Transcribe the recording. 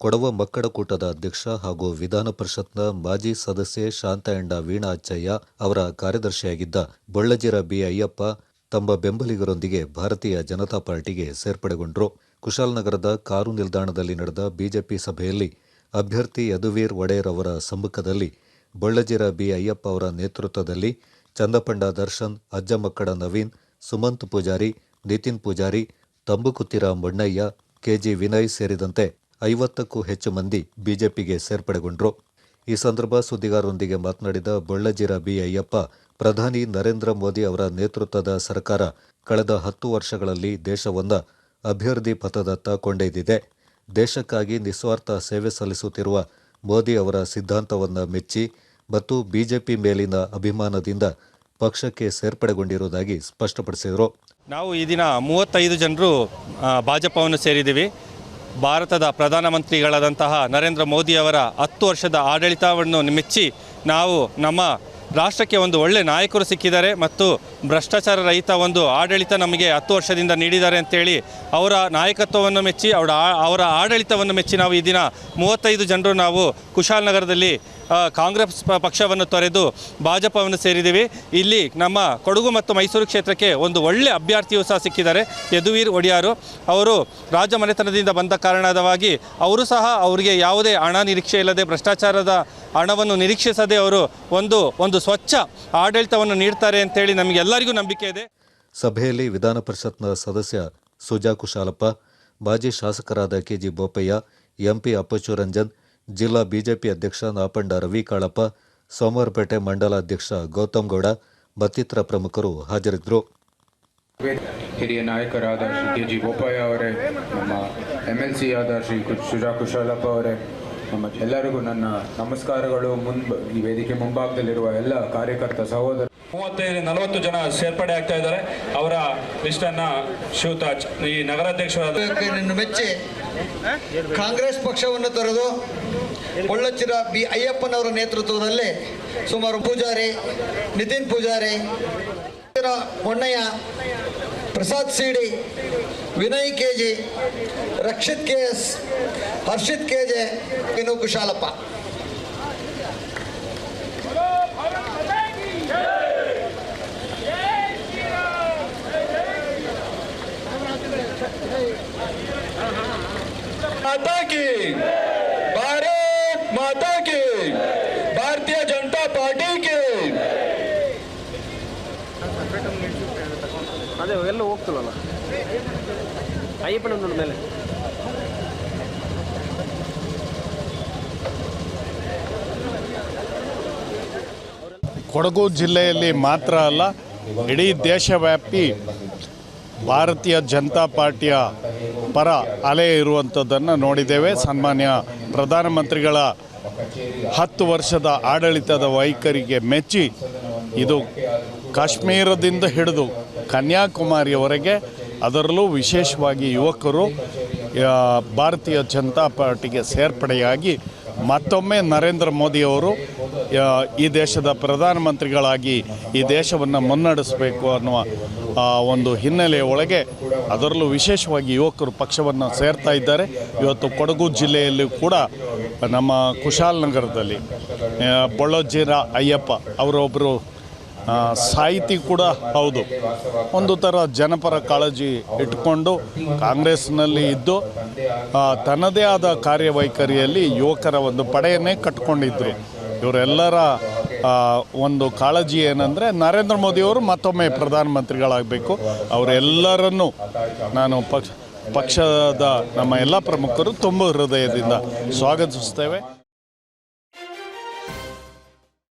ಕೊಡವ ಮಕ್ಕಳ ಕೂಟದ ಅಧ್ಯಕ್ಷ ಹಾಗೂ ವಿಧಾನ ಪರಿಷತ್ನ ಮಾಜಿ ಸದಸ್ಯೆ ಶಾಂತಾಯಂಡ ವೀಣಾ ಅಚ್ಚಯ್ಯ ಅವರ ಕಾರ್ಯದರ್ಶಿಯಾಗಿದ್ದ ಬೊಳ್ಳಜಿರ ಬಿ ಅಯ್ಯಪ್ಪ ತಮ್ಮ ಬೆಂಬಲಿಗರೊಂದಿಗೆ ಭಾರತೀಯ ಜನತಾ ಪಾರ್ಟಿಗೆ ಸೇರ್ಪಡೆಗೊಂಡರು. ಕುಶಾಲನಗರದ ಕಾರು ನಿಲ್ದಾಣದಲ್ಲಿ ನಡೆದ ಬಿಜೆಪಿ ಸಭೆಯಲ್ಲಿ ಅಭ್ಯರ್ಥಿ ಯದುವೀರ್ ಒಡೆಯರ್ ಅವರ ಸಮ್ಮುಖದಲ್ಲಿ ಬೊಳ್ಳಜಿರ ಬಿ ಅಯ್ಯಪ್ಪ ಅವರ ನೇತೃತ್ವದಲ್ಲಿ ಚಂದಪಂಡ ದರ್ಶನ್ ಅಜ್ಜಮಕ್ಕಡ ನವೀನ್, ಸುಮಂತ್ ಪೂಜಾರಿ, ನಿತಿನ್ ಪೂಜಾರಿ, ತಂಬುಕುತ್ತಿರ ಮಣ್ಣಯ್ಯ, ಕೆಜಿ ವಿನಯ್ ಸೇರಿದಂತೆ ಐವತ್ತಕ್ಕೂ ಹೆಚ್ಚು ಮಂದಿ ಬಿಜೆಪಿಗೆ ಸೇರ್ಪಡೆಗೊಂಡರು. ಈ ಸಂದರ್ಭ ಸುದ್ದಿಗಾರರೊಂದಿಗೆ ಮಾತನಾಡಿದ ಬೊಳ್ಳಜಿರ ಬಿ ಅಯ್ಯಪ್ಪ ಪ್ರಧಾನಿ ನರೇಂದ್ರ ಮೋದಿ ಅವರ ನೇತೃತ್ವದ ಸರ್ಕಾರ ಕಳೆದ ಹತ್ತು ವರ್ಷಗಳಲ್ಲಿ ದೇಶವನ್ನ ಅಭಿವೃದ್ಧಿ ಪಥದತ್ತ ಕೊಂಡೊಯ್ದಿದೆ. ದೇಶಕ್ಕಾಗಿ ನಿಸ್ವಾರ್ಥ ಸೇವೆ ಸಲ್ಲಿಸುತ್ತಿರುವ ಮೋದಿ ಅವರ ಸಿದ್ಧಾಂತವನ್ನು ಮೆಚ್ಚಿ ಮತ್ತು ಬಿಜೆಪಿ ಮೇಲಿನ ಅಭಿಮಾನದಿಂದ ಪಕ್ಷಕ್ಕೆ ಸೇರ್ಪಡೆಗೊಂಡಿರುವುದಾಗಿ ಸ್ಪಷ್ಟಪಡಿಸಿದರು. ನಾವು ಈ ದಿನ ಮೂವತ್ತೈದು ಜನರು ಭಾಜಪವನ್ನು ಸೇರಿದ್ದೀವಿ. ಭಾರತದ ಪ್ರಧಾನಮಂತ್ರಿಗಳಾದಂತಹ ನರೇಂದ್ರ ಮೋದಿಯವರ ಹತ್ತು ವರ್ಷದ ಆಡಳಿತವನ್ನು ಮೆಚ್ಚಿ ನಾವು ನಮ್ಮ ರಾಷ್ಟ್ರಕ್ಕೆ ಒಂದು ಒಳ್ಳೆ ನಾಯಕರು ಸಿಕ್ಕಿದ್ದಾರೆ ಮತ್ತು ಭ್ರಷ್ಟಾಚಾರ ರಹಿತ ಒಂದು ಆಡಳಿತ ನಮಗೆ ಹತ್ತು ವರ್ಷದಿಂದ ನೀಡಿದ್ದಾರೆ ಅಂತೇಳಿ ಅವರ ನಾಯಕತ್ವವನ್ನು ಮೆಚ್ಚಿ ಅವರ ಅವರ ಆಡಳಿತವನ್ನು ಮೆಚ್ಚಿ ನಾವು ಈ ದಿನ ಮೂವತ್ತೈದು ಜನರು ನಾವು ಕುಶಾಲನಗರದಲ್ಲಿ ಕಾಂಗ್ರೆಸ್ ಪಕ್ಷವನ್ನು ತೊರೆದು ಭಾಜಪವನ್ನು ಸೇರಿದ್ದೀವಿ. ಇಲ್ಲಿ ನಮ್ಮ ಕೊಡಗು ಮತ್ತು ಮೈಸೂರು ಕ್ಷೇತ್ರಕ್ಕೆ ಒಂದು ಒಳ್ಳೆ ಅಭ್ಯರ್ಥಿಯು ಸಹ ಸಿಕ್ಕಿದ್ದಾರೆ. ಯದುವೀರ್ ಒಡಿಯಾರು ಅವರು ರಾಜಮನೆತನದಿಂದ ಬಂದ ಕಾರಣದವಾಗಿ ಅವರು ಸಹ ಅವರಿಗೆ ಯಾವುದೇ ಹಣ ನಿರೀಕ್ಷೆ ಇಲ್ಲದೆ ಭ್ರಷ್ಟಾಚಾರದ ಹಣವನ್ನು ನಿರೀಕ್ಷಿಸದೆ ಅವರು ಒಂದು ಒಂದು ಸ್ವಚ್ಛ ಆಡಳಿತವನ್ನು ನೀಡ್ತಾರೆ ಅಂತೇಳಿ ನಮಗೆಲ್ಲರಿಗೂ ನಂಬಿಕೆ ಇದೆ. ಸಭೆಯಲ್ಲಿ ವಿಧಾನ ಪರಿಷತ್ನ ಸದಸ್ಯ ಸುಜಾ ಕುಶಾಲಪ್ಪ, ಮಾಜಿ ಶಾಸಕರಾದ ಕೆಜಿ ಬೋಪಯ್ಯ ಎಂಪಿ ಅಪ್ಪಚ್ಚು ರಂಜನ್ ಜಿಲ್ಲಾ ಬಿಜೆಪಿ ಅಧ್ಯಕ್ಷ ನಾಪಂಡ ರವಿ ಕಾಳಪ್ಪ, ಸೋಮವಾರಪೇಟೆ ಮಂಡಲ ಅಧ್ಯಕ್ಷ ಗೌತಮ್ ಗೌಡ, ಮತ್ತಿತರ ಪ್ರಮುಖರು ಹಾಜರಿದ್ದರು. ಹಿರಿಯ ನಾಯಕರಾದ ಶ್ರೀ ಕೆ ಜಿ ಬೋಪಯ್ಯ ಅವರೇ, ನಮ್ಮ ಎಂ ಎಲ್ ಸಿ ಆದ ಶ್ರೀ ಕುಶಾಲಪ್ಪ ಅವರೇ ನಮ್ಮ ಎಲ್ಲರಿಗೂ ನನ್ನ ನಮಸ್ಕಾರಗಳು ಮುಂಬ ಈ ವೇದಿಕೆ ಮುಂಭಾಗದಲ್ಲಿರುವ ಎಲ್ಲ ಕಾರ್ಯಕರ್ತ ಸಹೋದರ ಮೂವತ್ತೈದು ನಲವತ್ತು ಜನ ಸೇರ್ಪಡೆ ಆಗ್ತಾ ಇದ್ದಾರೆ. ಅವರ ಲಿಸ್ಟನ್ನ ಶಿವತಾಜ್ ಈ ನಗರಾಧ್ಯಕ್ಷರಾದ ಮೆಚ್ಚಿ ಕಾಂಗ್ರೆಸ್ ಪಕ್ಷವನ್ನು ತೊರೆದು ಒಳ್ಳಚ್ಚಿರ ಬಿ ಅಯ್ಯಪ್ಪನವರ ನೇತೃತ್ವದಲ್ಲಿ ಸುಮಾರು Poojary Nitin Poojary Monnaiah Prasad CD Vinay K G Rakshith K S Harshith K J ಇನ್ನು ಕುಶಾಲಪ್ಪ माता की भारत माता की ಅದೇ, ಎಲ್ಲ ಹೋಗ್ತಿಲ್ಲಲ್ಲ? ಅಯ್ಯಪ್ಪನ ಮೇಲೆ. ಕೊಡಗು ಜಿಲ್ಲೆಯಲ್ಲಿ ಮಾತ್ರ ಅಲ್ಲ, ಇಡೀ ದೇಶವ್ಯಾಪಿ ಭಾರತೀಯ ಜನತಾ ಪಾರ್ಟಿಯ ಪರ ಅಲೆ ಇರುವಂಥದ್ದನ್ನು ನೋಡಿದ್ದೇವೆ. ಸನ್ಮಾನ್ಯ ಪ್ರಧಾನಮಂತ್ರಿಗಳ ಹತ್ತು ವರ್ಷದ ಆಡಳಿತದ ವೈಖರಿಗೆ ಮೆಚ್ಚಿ ಇದು ಕಾಶ್ಮೀರದಿಂದ ಹಿಡಿದು ಕನ್ಯಾಕುಮಾರಿಯವರೆಗೆ ಅದರಲ್ಲೂ ವಿಶೇಷವಾಗಿ ಯುವಕರು ಭಾರತೀಯ ಜನತಾ ಪಾರ್ಟಿಗೆ ಸೇರ್ಪಡೆಯಾಗಿ ಮತ್ತೊಮ್ಮೆ ನರೇಂದ್ರ ಮೋದಿಯವರು ಈ ದೇಶದ ಪ್ರಧಾನಮಂತ್ರಿಗಳಾಗಿ ಈ ದೇಶವನ್ನು ಮುನ್ನಡೆಸಬೇಕು ಅನ್ನುವ ಒಂದು ಹಿನ್ನೆಲೆಯ ಒಳಗೆ ಅದರಲ್ಲೂ ವಿಶೇಷವಾಗಿ ಯುವಕರು ಪಕ್ಷವನ್ನು ಸೇರ್ತಾ ಇದ್ದಾರೆ. ಇವತ್ತು ಕೊಡಗು ಜಿಲ್ಲೆಯಲ್ಲಿ ಕೂಡ ನಮ್ಮ ಕುಶಾಲನಗರದಲ್ಲಿ ಬೊಳ್ಳೋಜಿರ ಅಯ್ಯಪ್ಪ ಅವರೊಬ್ಬರು ಸಾಹಿತಿ ಕೂಡ ಹೌದು. ಒಂದು ಥರ ಜನಪರ ಕಾಳಜಿ ಇಟ್ಕೊಂಡು ಕಾಂಗ್ರೆಸ್ನಲ್ಲಿ ಇದ್ದು ತನ್ನದೇ ಆದ ಕಾರ್ಯವೈಖರಿಯಲ್ಲಿ ಯುವಕರ ಒಂದು ಪಡೆಯನ್ನೇ ಕಟ್ಕೊಂಡಿದ್ರು. ಇವರೆಲ್ಲರ ಒಂದು ಕಾಳಜಿ ಏನಂದರೆ ನರೇಂದ್ರ ಮೋದಿಯವರು ಮತ್ತೊಮ್ಮೆ ಪ್ರಧಾನಮಂತ್ರಿಗಳಾಗಬೇಕು. ಅವರೆಲ್ಲರನ್ನೂ ನಾನು ಪಕ್ಷ, ಪಕ್ಷದ ನಮ್ಮ ಎಲ್ಲ ಪ್ರಮುಖರು ತುಂಬ ಹೃದಯದಿಂದ ಸ್ವಾಗತಿಸ್ತೇವೆ